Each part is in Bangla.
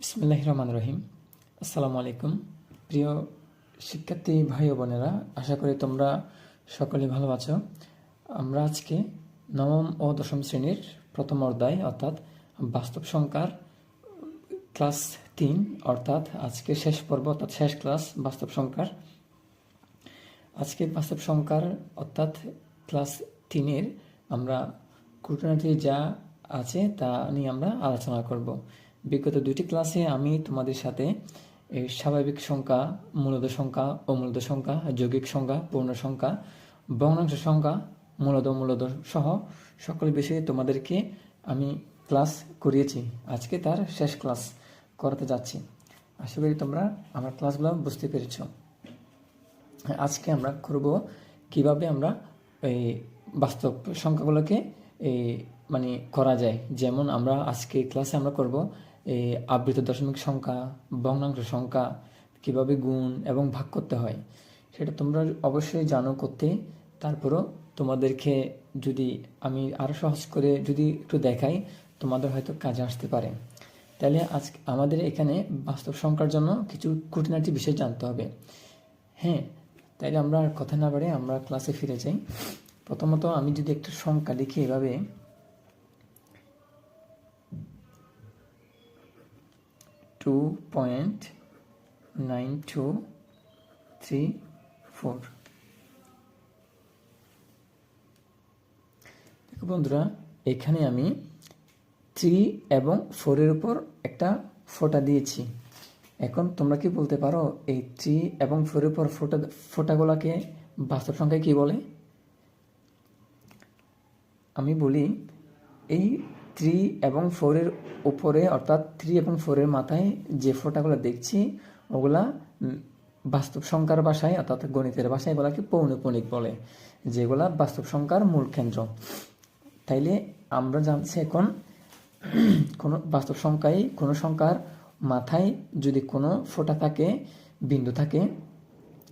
বিসমুল্লাহ রহমান রহিম আসসালামু আলাইকুম। প্রিয় শিক্ষার্থী ভাই বোনেরা, আশা করি তোমরা সকলে ভালো আছো। আমরা আজকে নবম ও দশম শ্রেণির প্রথম অধ্যায়, অর্থাৎ বাস্তব সংখ্যার ক্লাস তিন, অর্থাৎ আজকে শেষ পর্ব, অর্থাৎ শেষ ক্লাস বাস্তব সংখ্যার। আজকে বাস্তব সংখ্যার, অর্থাৎ ক্লাস তিনের আমরা খুঁটিনাটি যা আছে তা নিয়ে আমরা আলোচনা করব। বিগত দুটি ক্লাসে আমি তোমাদের সাথে এই স্বাভাবিক সংখ্যা মূলদ সংখ্যা, অমূলত সংখ্যা, যৌগিক সংখ্যা, পূর্ণ সংখ্যা, ভগ্নাংশ সংখ্যা, মূলত মূলদ সহ সকল বিষয়ে তোমাদেরকে আমি ক্লাস করিয়েছি। আজকে তার শেষ ক্লাস করাতে যাচ্ছি। আশা করি তোমরা আমার ক্লাসগুলো বুঝতে পেরেছ। আজকে আমরা করব কীভাবে আমরা এই বাস্তব সংখ্যাগুলোকে এই মানে করা যায়। যেমন আমরা আজকে ক্লাসে আমরা করব এই আবৃত দশমিক সংখ্যা, ভগ্নাংশ সংখ্যা কীভাবে গুণ এবং ভাগ করতে হয়, সেটা তোমরা অবশ্যই জানো করতে। তারপরও তোমাদেরকে যদি আমি আরও সহজ করে যদি একটু দেখাই, তোমাদের হয়তো কাজে আসতে পারে। তাহলে আজ আমাদের এখানে বাস্তব সংখ্যার জন্য কিছু খুঁটিনাটি বিষয় জানতে হবে। হ্যাঁ তাইলে আমরা আর কথা না বাড়ে আমরা ক্লাসে ফিরে যাই। প্রথমত আমি যদি একটা সংখ্যা লিখি এভাবে। Two point nine two three four দেখো বন্ধুরা, এখানে আমি থ্রি এবং ফোরের উপর একটা ফোটা দিয়েছি। এখন তোমরা কি বলতে পারো, এই থ্রি এবং ফোরের পর ফোটা, ফোটাগুলোকে বাস্তব সংখ্যায় কি বলে? আমি বলি, এই থ্রি এবং ফোরের উপরে, অর্থাৎ থ্রি এবং ফোরের মাথায় যে ফোটাগুলো দেখছি, ওগুলা বাস্তব সংখ্যার ভাষায়, অর্থাৎ গণিতের ভাষায় এগুলাকে পৌনপণিক বলে, যেগুলা বাস্তব সংখ্যার মূল কেন্দ্র। তাইলে আমরা জানছি এখন কোনো বাস্তব সংখ্যায়, কোনো সংখ্যার মাথায় যদি কোনো ফোঁটা থাকে, বিন্দু থাকে,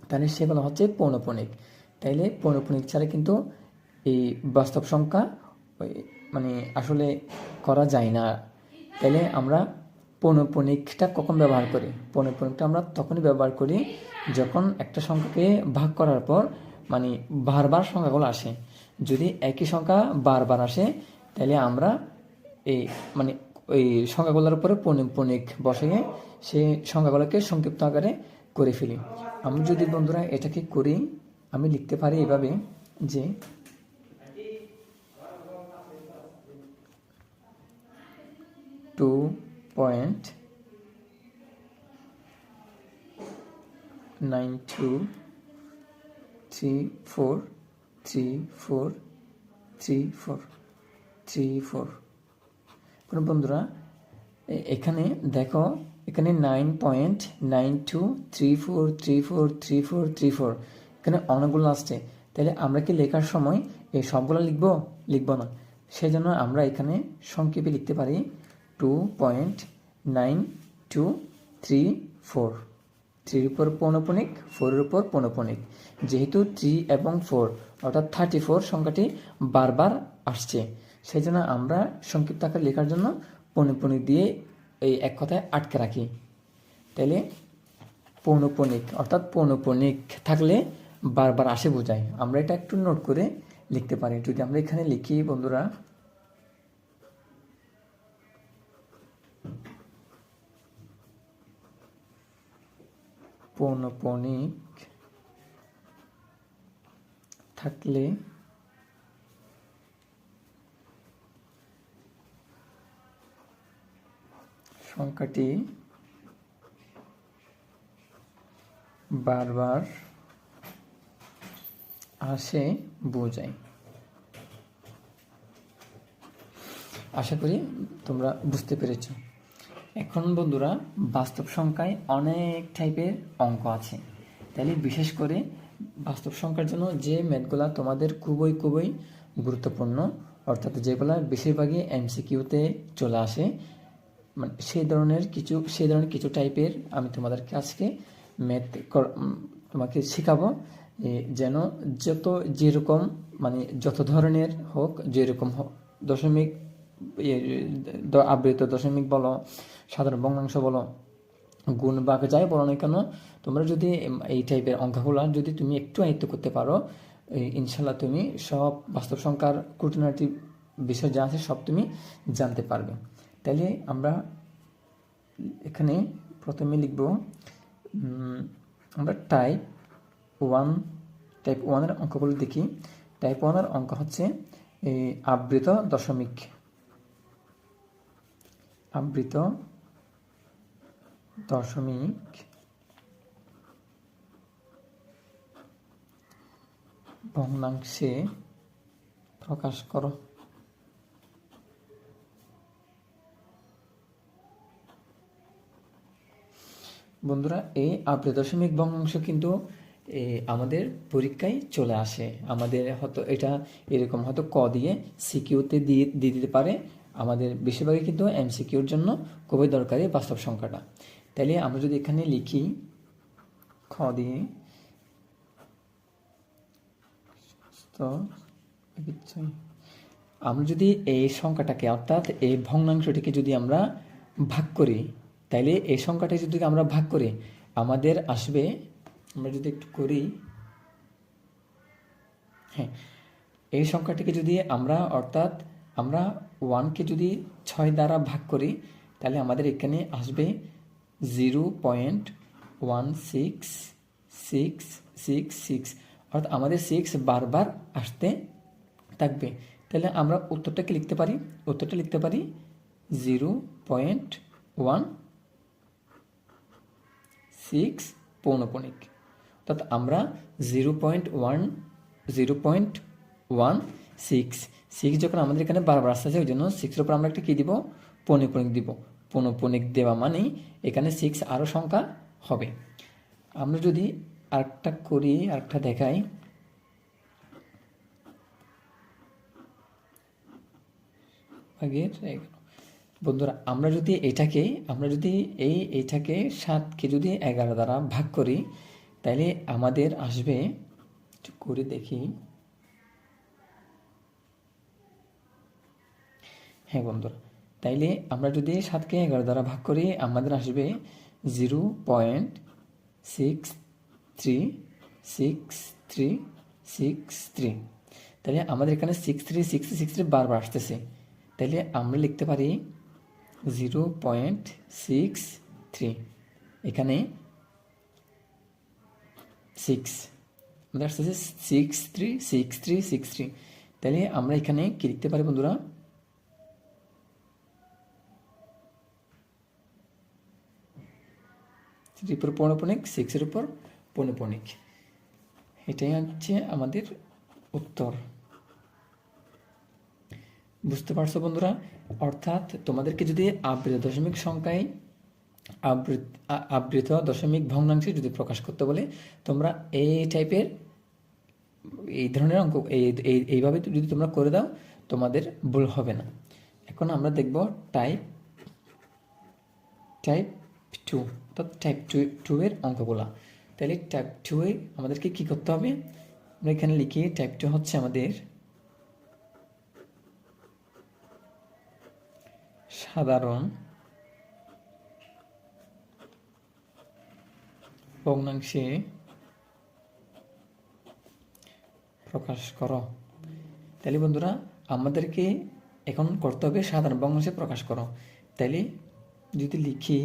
তাহলে সেগুলো হচ্ছে পৌনপণিক তাইলে পৌনপণিক ছাড়া কিন্তু এই বাস্তব সংখ্যা মানে আসলে করা যায় না। তাহলে আমরা পৌনপণিকটা কখন ব্যবহার করি? পৌনপণিকটা আমরা তখনই ব্যবহার করি যখন একটা সংখ্যাকে ভাগ করার পর মানে বারবার সংখ্যাগুলো আসে। যদি একই সংখ্যা বারবার আসে তাহলে আমরা এই মানে ওই সংখ্যাগুলোর উপরে পৌনপণিক বসিয়ে সেই সংখ্যাগুলোকে সংক্ষিপ্ত আকারে করে ফেলি। আমি যদি বন্ধুরা এটাকে করি, আমি লিখতে পারি এভাবে যে two point nine two three four three four three four three four কোনো বন্ধুরা এখানে দেখো, এখানে nine point nine two three four three four three four three four এখানে অনেকগুলো আসছে। তাহলে আমরা কি লেখার সময় এই সবগুলো লিখব? লিখব না। সেই জন্য আমরা এখানে সংক্ষেপে লিখতে পারি two point nine two three four থ্রির উপর পৌনপণিক ফোরের উপর পৌনপণিক যেহেতু থ্রি এবং ফোর অর্থাৎ থার্টি ফোর সংখ্যাটি বারবার আসছে সেই জন্য আমরা সংক্ষিপ্ত আকারে লেখার জন্য পৌনপণিক দিয়ে এই এক কথায় আটকে রাখি। তাইলে পৌনপণিক অর্থাৎ পৌনপণিক থাকলে বারবার আসে বোঝায়। আমরা এটা একটু নোট করে লিখতে পারি। যদি আমরা এখানে লিখি, বন্ধুরা পৌনপণিক থাকলে সংখ্যাটি বারবার আসে বোঝায়। আশা করি তোমরা বুঝতে পেরেছ। এখন বন্ধুরা, বাস্তব সংখ্যায় অনেক টাইপের অঙ্ক আছে। তাহলে বিশেষ করে বাস্তব সংখ্যার জন্য যে ম্যাথগুলা তোমাদের খুবই খুবই গুরুত্বপূর্ণ, অর্থাৎ যেগুলা বেশিরভাগই এমসিকিউতে চলে আসে মানে সেই ধরনের কিছু, সেই ধরনের কিছু টাইপের আমি তোমাদেরকে আজকে ম্যাথ তোমাকে শেখাবো যেন যত যেরকম মানে যত ধরনের হোক, যেরকম হোক, দশমিক আবৃত দশমিক বলো, সাধারণ ভগ্নাংশ বলো, গুণ ভাগ যাই বলো না কেন, তোমরা যদি এই টাইপের অঙ্কগুলো যদি তুমি একটু আয়ত্ত করতে পারো ইনশাল্লাহ তুমি সব বাস্তব সংখ্যার খুঁটিনাটি বিষয় যা আছে সব তুমি জানতে পারবে। তাইলে আমরা এখানে প্রথমে লিখব আমরা টাইপ ওয়ান টাইপ ওয়ানের অঙ্কগুলো দেখি। টাইপ ওয়ানের অঙ্ক হচ্ছে আবৃত দশমিক। আবৃত দশমিক ভগ্নাংশে প্রকাশ করো। বন্ধুরা, এই আবৃত দশমিক ভগ্নাংশ কিন্তু আমাদের পরীক্ষায় চলে আসে। আমাদের হয়তো এটা এরকম হয়তো ক দিয়ে সিকিউতে দিয়ে দিতে পারে। আমাদের বেশিরভাগই কিন্তু এমসিকিউর জন্য খুবই দরকারি বাস্তব সংখ্যাটা। তাইলে আমরা যদি এখানে লিখি, খ দিয়ে আমরা যদি এই সংখ্যাটাকে, অর্থাৎ এই ভগ্নাংশটিকে যদি আমরা ভাগ করি, তাইলে এই সংখ্যাটাকে যদি আমরা ভাগ করি, আমাদের আসবে, আমরা যদি একটু করি হ্যাঁ এই সংখ্যাটিকে যদি আমরা, অর্থাৎ আমরা ওয়ানকে যদি ছয় দ্বারা ভাগ করি, তাহলে আমাদের এখানে আসবে zero point one six six six six অর্থাৎ আমাদের সিক্স বারবার আসতে থাকবে। তাহলে আমরা উত্তরটাকে লিখতে পারি, উত্তরটা লিখতে পারি জিরো পয়েন্ট ওয়ান সিক্স পৌনপণিক অর্থাৎ আমরা zero point one zero point one six six যখন আমাদের এখানে বারবার আসতেছে ওই জন্য সিক্সের উপর আমরা একটা কী দিব? পৌনপণিক দিব। পৌনপণিক দেওয়া মানেই এখানে সিক্স আরও সংখ্যা হবে। আমরা যদি আরেকটা করি, আরেকটা দেখাই। বন্ধুরা, আমরা যদি এটাকে, আমরা যদি এই এইটাকে সাতকে যদি এগারো দ্বারা ভাগ করি তাহলে আমাদের আসবে, একটু করে দেখি। হ্যাঁ বন্ধুরা, তাইলে আমরা যদি সাতকে এগারো দ্বারা ভাগ করি, আমাদের আসবে zero point six three six three six three. তাহলে আমাদের এখানে six three, six six three বারবার আসতেছে। তাহলে আমরা লিখতে পারি জিরো পয়েন্ট সিক্স থ্রি। এখানে সিক্স, আমাদের আসতেছে six three six three six three. তাহলে আমরা এখানে কি লিখতে পারি বন্ধুরা? থ্রির উপর পৌনপণিক সিক্সের উপর পৌনপণিক এটাই হচ্ছে আমাদের উত্তর। বুঝতে পারছ বন্ধুরা? অর্থাৎ তোমাদেরকে যদি আবৃত দশমিক সংখ্যায় আবৃত আবৃত দশমিক ভগ্নাংশে যদি প্রকাশ করতে বলে, তোমরা এই টাইপের এই ধরনের অঙ্ক, এই- এইভাবে যদি তোমরা করে দাও, তোমাদের ভুল হবে না। এখন আমরা দেখব টাইপ টাইপ টু অর্থাৎ টাইপ টু টু এর অঙ্কগুলা। তাহলে টাইপ টু এ আমাদেরকে কি করতে হবে? আমরা এখানে লিখি টাইপ টু হচ্ছে আমাদের সাধারণ ভগ্নাংশে প্রকাশ করো। তাহলে বন্ধুরা, আমাদেরকে এখন করতে হবে সাধারণ ভগ্নাংশে প্রকাশ করো। তাহলে যদি লিখি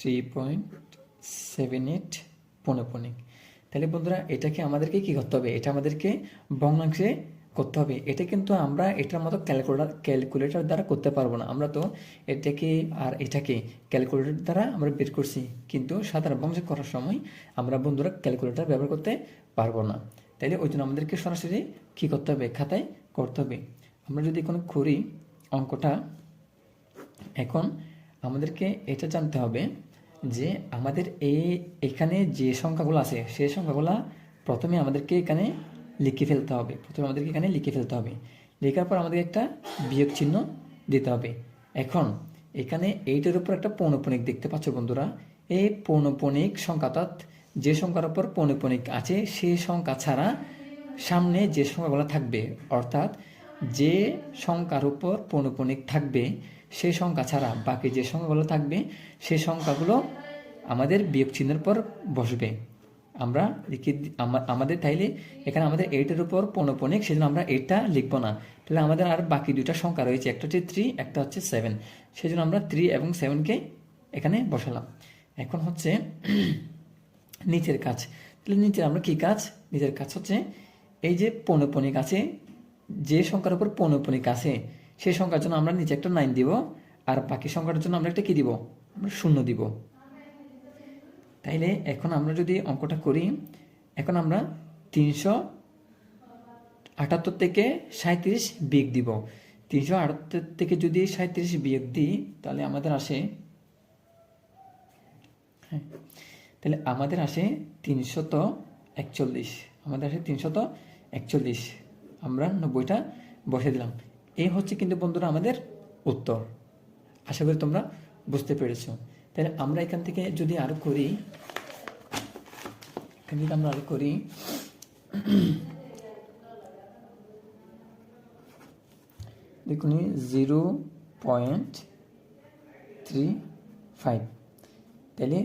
থ্রি পয়েন্ট সেভেন এইট পৌনপণিক তাহলে বন্ধুরা, এটাকে আমাদেরকে কি করতে হবে? এটা আমাদেরকে ভগ্নাংশে করতে হবে। এটা কিন্তু আমরা এটার মতো ক্যালকুলেটার ক্যালকুলেটর দ্বারা করতে পারব না। আমরা তো এটাকে আর এটাকে ক্যালকুলেটর দ্বারা আমরা বের করছি। কিন্তু সাধারণ বংশ করার সময় আমরা বন্ধুরা ক্যালকুলেটর ব্যবহার করতে পারব না। তাইলে ওই জন্য আমাদেরকে সরাসরি কী করতে হবে? খাতায় করতে হবে। আমরা যদি কোনো করি অঙ্কটা এখন আমাদেরকে এটা জানতে হবে যে আমাদের এই এখানে যে সংখ্যাগুলো আছে সেই সংখ্যাগুলো প্রথমে আমাদেরকে এখানে লিখে ফেলতে হবে। প্রথমে আমাদেরকে এখানে লিখে ফেলতে হবে। লেখার পর আমাদের একটা বিয়োগ চিহ্ন দিতে হবে। এখন, এখানে এইটার উপর একটা পৌনপণিক দেখতে পাচ্ছ বন্ধুরা। এই পৌনপণিক সংখ্যা অর্থাৎ যে সংখ্যার উপর পৌনপণিক আছে সেই সংখ্যা ছাড়া সামনে যে সংখ্যাগুলো থাকবে, অর্থাৎ যে সংখ্যার উপর পৌনপণিক থাকবে সেই সংখ্যা ছাড়া বাকি যে সংখ্যাগুলো থাকবে, সেই সংখ্যাগুলো আমাদের বিয়োগ চিহ্নের পর বসবে। আমরা লিখে আমাদের তাইলে এখানে আমাদের এইটের উপর পৌনপণিক সেজন্য আমরা এইটটা লিখব না। তাহলে আমাদের আর বাকি দুটা সংখ্যা রয়েছে, একটা হচ্ছে থ্রি একটা হচ্ছে সেভেন সেজন্য আমরা থ্রি এবং সেভেনকে এখানে বসালাম। এখন হচ্ছে নিচের কাজ। তাহলে নিচে আমরা কি কাজ? নিচের কাজ হচ্ছে এই যে পৌনপণিক আছে, যে সংখ্যার উপর পৌনপণিক আছে সেই সংখ্যার জন্য আমরা নিচে একটা নাইন দিব, আর বাকি সংখ্যাটার জন্য আমরা একটা কি দিব? আমরা শূন্য দিব। তাইলে এখন আমরা যদি অঙ্কটা করি, এখন আমরা তিনশো আটাত্তর থেকে সাঁত্রিশ বিয়োগ দিব। তিনশো আটাত্তর থেকে যদি সাঁত্রিশ বিয়োগ দিই, তাহলে আমাদের আসে হ্যাঁ তাহলে আমাদের আসে তিনশত একচল্লিশ। আমাদের আসে তিনশত একচল্লিশ। আমরা নব্বইটা বসে দিলাম। এই হচ্ছে কিন্তু বন্ধুরা আমাদের উত্তর। আশা করি তোমরা বুঝতে পেরেছ। তাহলে আমরা এখান থেকে যদি আরও করি, এখানে যদি আমরা আরও করি। দেখুন জিরো পয়েন্ট থ্রি ফাইভ। তাহলে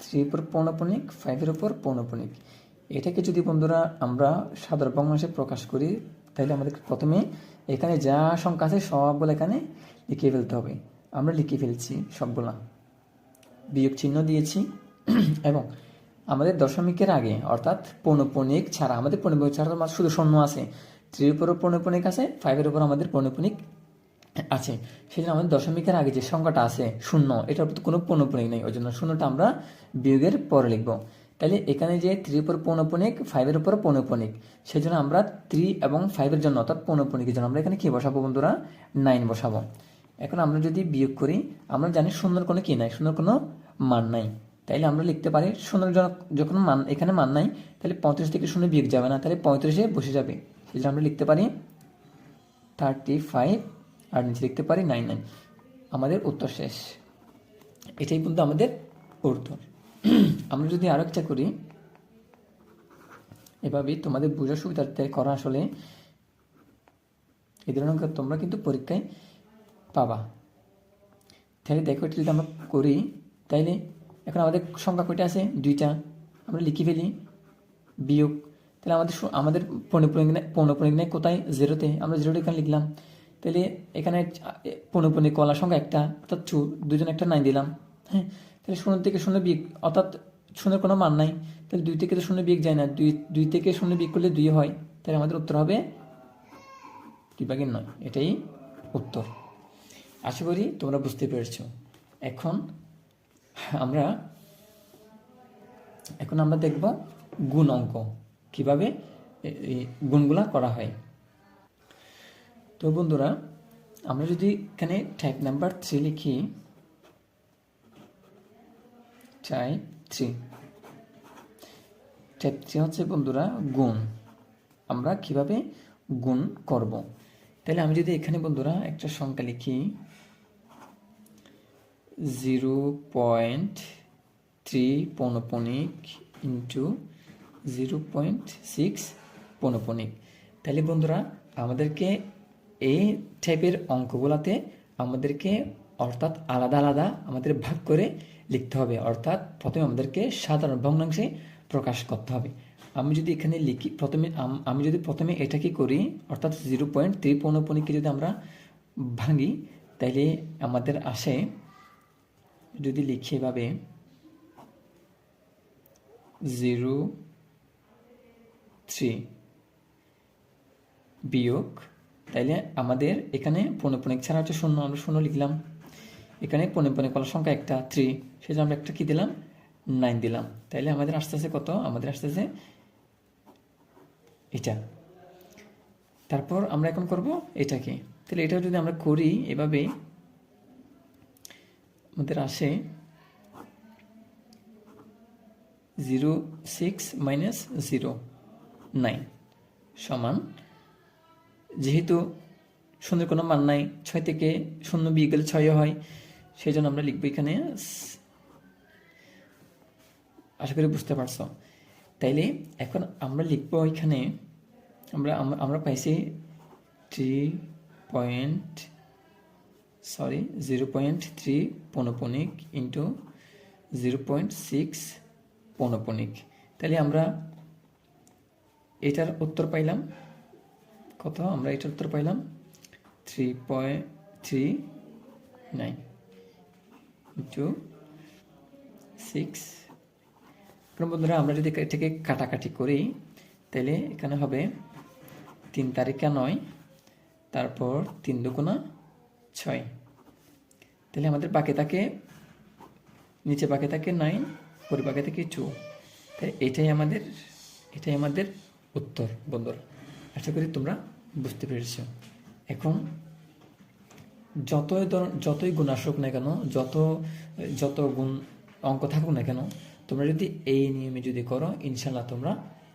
থ্রির উপর পৌনপণিক ফাইভের উপর পৌনপণিক এটাকে যদি বন্ধুরা আমরা সাধারণ বাংলাদেশে প্রকাশ করি তাহলে আমাদের প্রথমে এখানে যা সংখ্যা আছে সবগুলো এখানে লিখিয়ে ফেলতে হবে। আমরা লিখিয়ে ফেলছি সবগুলা। বিয়োগ চিহ্ন দিয়েছি। এবং আমাদের দশমিকের আগে, অর্থাৎ পৌনপণিক ছাড়া, আমাদের পৌনপণিক ছাড়া মাত্র শুধু শূন্য আছে। থ্রির উপরও পৌনপণিক আছে, ফাইভের উপর আমাদের পৌনপণিক আছে। সেই জন্য আমাদের দশমিকের আগে যে সংখ্যাটা আছে শূন্য, এটার উপর তো কোনো পৌনপণিক নেই, ওই জন্য শূন্যটা আমরা বিয়োগের পরে লিখব। তাহলে এখানে যে থ্রির উপর পৌনপণিক ফাইভের উপর পৌনপণিক সেই জন্য আমরা থ্রি এবং ফাইভের জন্য, অর্থাৎ পৌনপণিকের জন্য আমরা এখানে কি বসাবো বন্ধুরা? নাইন বসাবো। এখন আমরা যদি বিয়োগ করি, আমরা জানি শূন্যর কোনো কি নাই সুন্দর কোনো মান নাই। তাইলে আমরা লিখতে পারি শূন্যর জন- যখন মান, এখানে মান নাই, তাহলে পঁয়ত্রিশ থেকে শূন্য বিয়োগ যাবে না, তাহলে পঁয়ত্রিশে বসে যাবে। সেই জন্য আমরা লিখতে পারি থার্টি ফাইভ আর নিচে লিখতে পারি নাইন নাইন আমাদের উত্তর শেষ। এটাই কিন্তু আমাদের উত্তর। আমরা যদি আরও একটা করি, এভাবেই তোমাদের বোঝার সুবিধার্থে করা আসলে এই ধরনের তোমরা কিন্তু পরীক্ষায় পাবা। তাহলে দেখো, এটা যদি আমরা করি, তাইলে এখন আমাদের সংখ্যা কয়টা আছে? দুইটা। আমরা লিখে ফেলি, বিয়োগ। তাহলে আমাদের আমাদের পৌনপণিক পৌনপণিক নেই কোথায়? জিরোতে। আমরা জিরোটা এখানে লিখলাম। তাহলে এখানে পৌনপণিক কলার সংখ্যা একটা, অর্থাৎ টু দুজন একটা নাইন দিলাম। হ্যাঁ? তাহলে শূন্য থেকে শূন্য বিয়োগ, অর্থাৎ শূন্যের কোনো মান নাই, তাহলে দুই থেকে তো শূন্য বিয়োগ যায় না, দুই দুই থেকে শূন্য বিয়োগ করলে দুই হয়, তাহলে আমাদের উত্তর হবে দুই ভাগের নয়, এটাই উত্তর। আশা করি তোমরা বুঝতে পেরেছ। এখন আমরা এখন আমরা দেখব গুণ অঙ্ক, কীভাবে গুণগুলা করা হয়। তো বন্ধুরা, আমরা যদি এখানে টাইপ নাম্বার থ্রি লিখি টাইপ থ্রি। টাইপ থ্রি হচ্ছে বন্ধুরা গুণ। আমরা কীভাবে গুণ করব? তাহলে আমি যদি এখানে বন্ধুরা একটা সংখ্যা লিখি, জিরো পয়েন্ট থ্রি পৌনপণিক ইন্টু জিরো পয়েন্ট সিক্স পৌনপণিক তাহলে বন্ধুরা আমাদেরকে এই টাইপের অঙ্কগুলোতে আমাদেরকে অর্থাৎ আলাদা আলাদা আমাদের ভাগ করে লিখতে হবে। অর্থাৎ প্রথমে আমাদেরকে সাধারণ ভগ্নাংশে প্রকাশ করতে হবে। আমি যদি এখানে লিখি, প্রথমে আম- যদি প্রথমে এটাকে করি, অর্থাৎ জিরো পয়েন্ট থ্রি পৌনপণিককে যদি আমরা ভাঙি, তাইলে আমাদের আসে যদি লিখি এভাবে, জিরো থ্রি বিয়োগ, তাইলে আমাদের এখানে পৌনপণিক ছাড়া হচ্ছে শূন্য, আমরা শূন্য লিখলাম। এখানে পৌনপণিক কলার সংখ্যা একটা থ্রি সেজন্য আমরা একটা কি দিলাম? নাইন দিলাম। তাইলে আমাদের আসতে আছে কত? আমাদের আসতে আছে এটা। তারপর আমরা এখন করব এটাকে। তাহলে এটা যদি আমরা করি এভাবে আমাদের আসে zero six minus zero nine সমান, যেহেতু শূন্যের কোনো মান নাই, ছয় থেকে শূন্য বিয়ে গেলে ছয় হয়। সেই জন্য আমরা লিখব এখানে আশা করি বুঝতে পারছ। তাইলে এখন আমরা লিখব এখানে, আমরা, আমরা- পাইছি three point sorry zero point three পনপনিক into zero point six পনপনিক তাহলে আমরা এটার উত্তর পাইলাম। কত? আমরা এটার উত্তর পাইলাম। Three point three nine into six এখন বন্ধুরা, আমরা যদি এটাকে কাটাকাটি করি, তাহলে এখানে হবে তিন তারিখা নয়, তারপর তিন দুগুণা ছয়। তাহলে আমাদের বাকি থাকে, নিচে বাকি থাকে নাইন পরে বাকি থাকে টু তাই এটাই আমাদের এটাই আমাদের উত্তর বন্ধুরা। আশা করি তোমরা বুঝতে পেরেছ। এখন যতই যতই গুণ আসুক না কেন, যত যত গুণ অঙ্ক থাকুক না কেন, তোমরা যদি এই নিয়মে যদি করো ইনশাল্লাহ তোমরা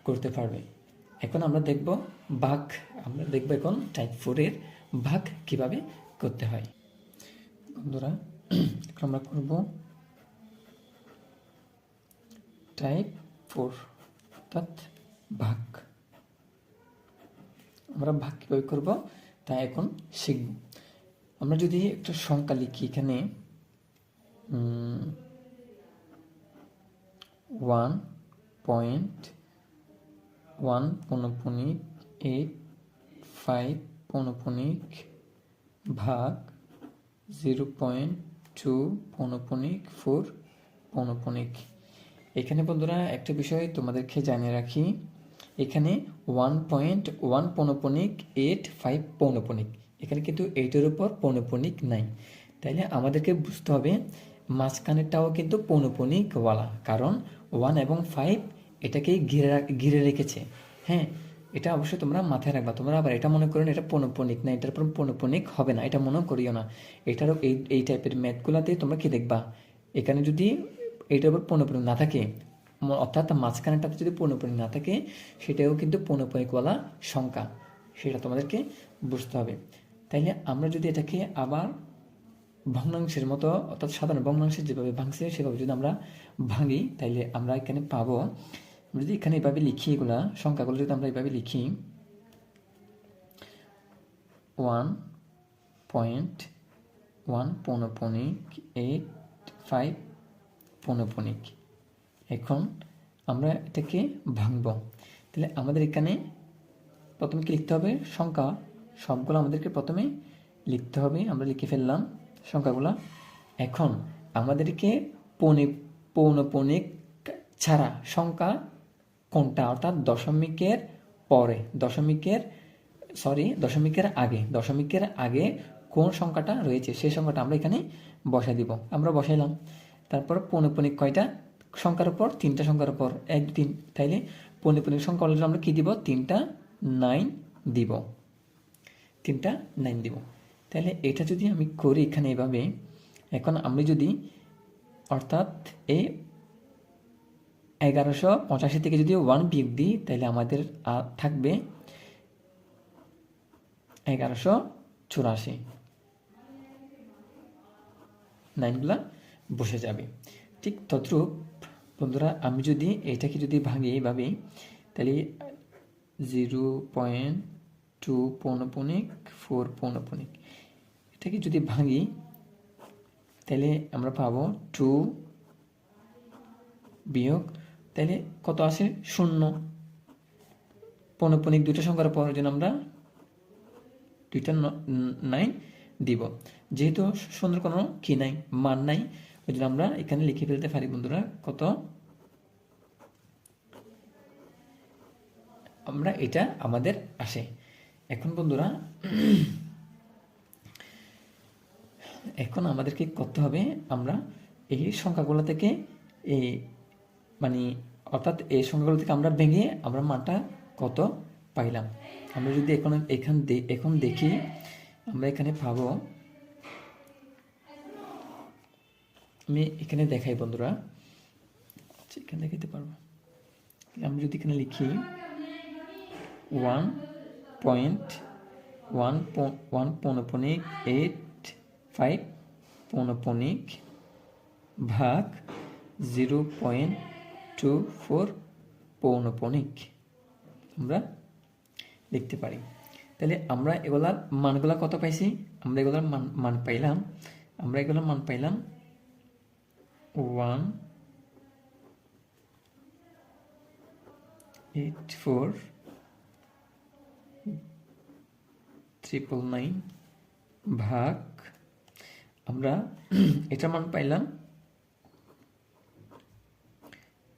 করতে পারবে। এখন আমরা দেখব ভাগ, আমরা দেখব এখন টাইপ ফোরের ভাগ কীভাবে করতে হয়। বন্ধুরা, এখন আমরা করব টাইপ ফোর অর্থাৎ ভাগ। আমরা ভাগ কীভাবে করব, তা এখন শিখব। আমরা যদি একটা সংখ্যা লিখি এখানে ওয়ান পয়েন্ট ওয়ান পনপনিক এইট ফাইভ পনপনিক ভাগ জিরো পয়েন্ট টু পনপনিক ফোর পনপনিক। এখানে বন্ধুরা একটা বিষয় তোমাদেরকে জানিয়ে রাখি, এখানে ওয়ান পয়েন্ট ওয়ান পনপনিক এইট ফাইভ পৌনপনিক। এখানে কিন্তু এইটের উপর পৌনপনিক নাই। তাইলে আমাদেরকে বুঝতে হবে, মাঝখানেরটাও কিন্তু পৌনপনিকওয়ালা, কারণ ওয়ান এবং ফাইভ এটাকে ঘিরে ঘিরে রেখেছে। হ্যাঁ এটা অবশ্যই তোমরা মাথায় রাখবা। তোমরা আবার এটা মনে করো না, এটা পৌনপনিক না, এটার উপর পৌনপনিক হবে না, এটা মনে করিও না। এটারও এই এই টাইপের ম্যাথগুলাতে তোমরা কি দেখবা? এখানে যদি এটার উপর পৌনপনিক না থাকে অর্থাৎ মাঝখানেটাতে যদি পৌনপনিক না থাকে, সেটাও কিন্তু পৌনপনিকওয়ালা সংখ্যা। সেটা তোমাদেরকে বুঝতে হবে। তাইলে আমরা যদি এটাকে আবার ভগ্নাংশের মতো, অর্থাৎ সাধারণ ভগ্নাংশের যেভাবে ভাঙছে, সেভাবে যদি আমরা ভাঙি, তাইলে আমরা এখানে পাবো। যদি এখানে এভাবে লিখি এগুলা, সংখ্যাগুলো যদি আমরা এভাবে লিখি ওয়ান পয়েন্ট ওয়ান পৌনপনিক এইট ফাইভ পৌনপনিক। এখন আমরা এটাকে ভাঙব। তাহলে আমাদের এখানে প্রথমে কি লিখতে হবে? সংখ্যা সবগুলো আমাদেরকে প্রথমে লিখতে হবে, আমরা লিখে ফেললাম সংখ্যাগুলো। এখন আমাদেরকে পৌনে, পৌনপনিক ছাড়া সংখ্যা কোনটা? অর্থাৎ দশমিকের পরে, দশমিকের সরি দশমিকের আগে দশমিকের আগে কোন সংখ্যাটা রয়েছে? সেই সংখ্যাটা আমরা এখানে বসাই দিব। আমরা বসাইলাম। তারপর পৌনপনিক কয়টা? সংখ্যার উপর, তিনটা সংখ্যার উপর, এক তিন। তাইলে পৌনপনিক সংখ্যা আমরা কি দিব? তিনটা নাইন দিব। তিনটা নাইন দিব। তাহলে এটা যদি আমি করি এখানে এভাবে, এখন আমি যদি অর্থাৎ এই এগারোশো পঁচাশি থেকে যদি ওয়ান বিয়োগ দিই, তাহলে আমাদের থাকবে এগারোশো চুরাশি। নাইনগুলা বসে যাবে। ঠিক তদ্রূপ, বন্ধুরা, আমি যদি এটাকে যদি ভাঙি এইভাবে তাহলে জিরো পয়েন্ট টু পৌনপনিক, ফোর পৌনপনিক। এটাকে যদি ভাঙি, তাহলে আমরা পাবো টু বিয়োগ, তাহলে কত আসে? শূন্য। পৌনপনিক দুটো সংখ্যার পর যেন আমরা দুইটা নাইন দিব। যেহেতু সুন্দর কোনো কি নাই, মান নাই, ওই জন্য আমরা এখানে লিখে ফেলতে পারি, বন্ধুরা, কত? আমরা এটা আমাদের আসে। এখন বন্ধুরা, এখন আমাদেরকে করতে হবে আমরা এই সংখ্যাগুলো থেকে এই মানে অর্থাৎ এই সংখ্যাগুলো থেকে আমরা ভেঙে আমরা মানটা কত পাইলাম। আমরা যদি এখন, এখান এখন দেখি, আমরা এখানে পাবো, আমি এখানে দেখাই বন্ধুরা আচ্ছা এখানে দেখাতে পারব। আমি যদি এখানে লিখি ওয়ান পয়েন্ট ওয়ান ওয়ান পৌনপনিক এইট ফাইভ পৌনপনিক ভাগ জিরো পয়েন্ট টু ফোর পৌনপনিক আমরা লিখতে পারি। তাহলে আমরা এগুলার মানগুলা কত পাইছি? আমরা এগুলার মান মান পাইলাম। আমরা এগুলোর মান পাইলাম one eight four triple nine ভাগ আমরা এটার মান পাইলাম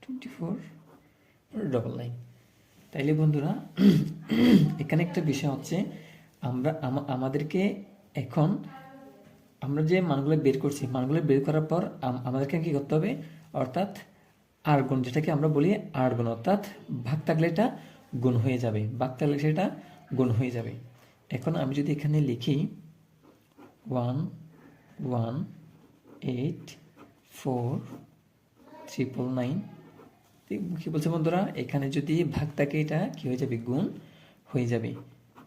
টোয়েন্টি ফোর ডবল নাইন তাইলে বন্ধুরা, এখানে একটা বিষয় হচ্ছে, আমরা আমা- আমাদেরকে এখন আমরা যে মানগুলো বের করছি, মানগুলো বের করার পর আম- আমাদেরকে কি করতে হবে? অর্থাৎ আর যেটাকে আমরা বলি আর গুণ, অর্থাৎ ভাগ থাকলে এটা গুণ হয়ে যাবে, ভাগ থাকলে সেটা গুণ হয়ে যাবে। এখন আমি যদি এখানে লিখি one one eight four triple nine কী বলছে বন্ধুরা? এখানে যদি ভাগ থাকে এটা, কী হয়ে যাবে? গুণ হয়ে যাবে।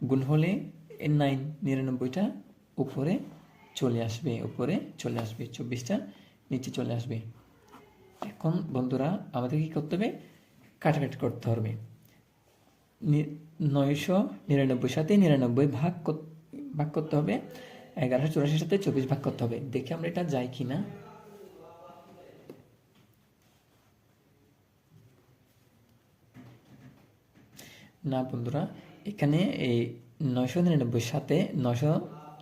গুণ হলে নাইন নিরানব্বইটা উপরে চলে আসবে, উপরে চলে আসবে, চব্বিশটা নিচে চলে আসবে। এখন বন্ধুরা, আমাদের কী করতে হবে? কাটাকাটি করতে হবে। নয়শো নিরানব্বই সাথে নিরানব্বই ভাগ ভাগ করতে হবে। এগারোশো চুরাশির সাথে চব্বিশ ভাগ করতে হবে। দেখি আমরা এটা যাই কি না না বন্ধুরা, এখানে এই নয়শো নিরানব্বই সাথে নয়শো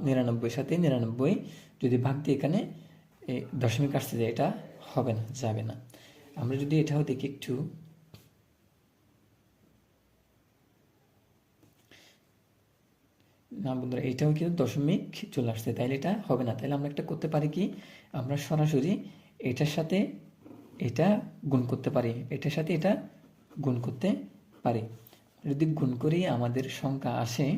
নিরানব্বই সাথে নিরানব্বই যদি ভাগ দিয়ে এখানে দশমিক আসতে যায়, এটা হবে না, যাবে না। আমরা যদি এটাও দেখি একটু। না বন্ধুরা, এটাও কিন্তু দশমিক চলে আসছে। তাইলে এটা হবে না। তাইলে আমরা একটা করতে পারি কি? আমরা সরাসরি এটার সাথে এটা গুণ করতে পারি। এটার সাথে এটা গুণ করতে পারি। যদি গুণ করি, আমাদের সংখ্যা আসে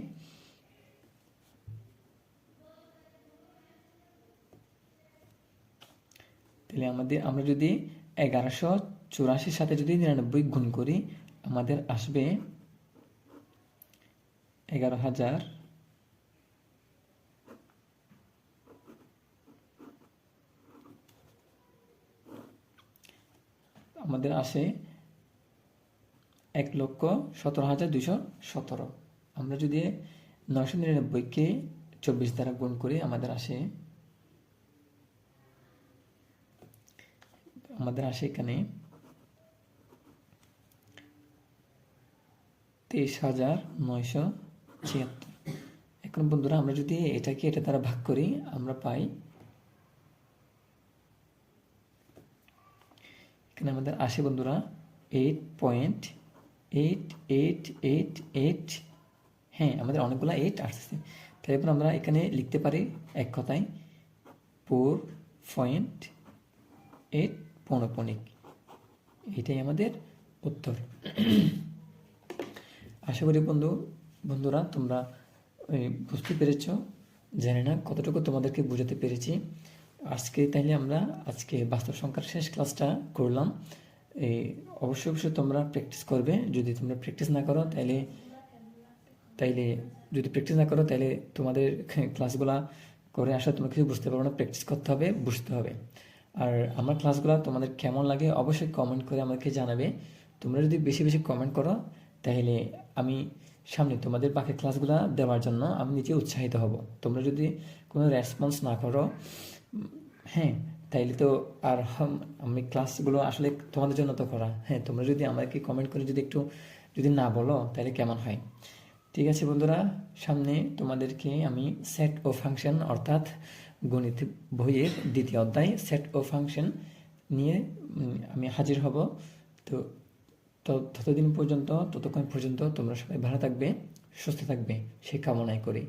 তাহলে আমাদের, আমরা যদি এগারোশো চুরাশির সাথে যদি নিরানব্বই গুণ করি, আমাদের আসবে এগারো হাজার আমাদের আসে এক লক্ষ সতেরো হাজার দুশো সতেরো। আমরা যদি নয়শো নিরানব্বইকে চব্বিশ দ্বারা গুণ করি, আমাদের আসে আমাদের আসে এখানে তেইশ হাজার নয়শো ছিয়াত্তর। এখন বন্ধুরা, আমরা যদি এটাকে এটা দ্বারা ভাগ করি, আমরা পাই এখানে আমাদের আসে বন্ধুরা eight point eight eight eight eight হ্যাঁ আমাদের অনেকগুলো এইট আসছে তাই এবার আমরা এখানে লিখতে পারি এক কথায় ফোর পয়েন্ট এইট পৌনপণিক এটাই আমাদের উত্তর। আশা করি বন্ধু, বন্ধুরা তোমরা বুঝতে পেরেছ। জানি না কতটুকু তোমাদেরকে বোঝাতে পেরেছি। আজকে তাইলে আমরা আজকে বাস্তব সংখ্যার শেষ ক্লাসটা করলাম। এই অবশ্যই অবশ্যই তোমরা প্র্যাকটিস করবে। যদি তোমরা প্র্যাকটিস না করো, তাইলে তাইলে যদি প্র্যাকটিস না করো তাহলে তোমাদের ক্লাসগুলা করে আসা তোমরা কিছু বুঝতে পারবে না। প্র্যাকটিস করতে হবে, বুঝতে হবে। আর আমার ক্লাসগুলো তোমাদের কেমন লাগে অবশ্যই কমেন্ট করে আমাকে জানাবে। তোমরা যদি বেশি বেশি কমেন্ট করো তাহলে আমি সামনে তোমাদের বাকি ক্লাসগুলো দেওয়ার জন্য আমি নিজে উৎসাহিত হব। তোমরা যদি কোনো রেসপন্স না করো হ্যাঁ তাইলে তো আর আমি ক্লাসগুলো আসলে তোমাদের জন্য তো করা। হ্যাঁ তোমরা যদি আমাকে কমেন্ট করে যদি একটু যদি না বলো তাহলে কেমন হয়? ঠিক আছে বন্ধুরা, সামনে তোমাদেরকে আমি সেট ও ফাংশন অর্থাৎ গণিত বইয়ের দ্বিতীয় অধ্যায় সেট ও ফাংশন নিয়ে আমি হাজির হব। তো ততদিন পর্যন্ত, ততক্ষণ পর্যন্ত তোমরা সবাই ভালো থাকবে, সুস্থ থাকবে সেই কামনাই করি।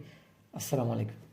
আসসালামু আলাইকুম।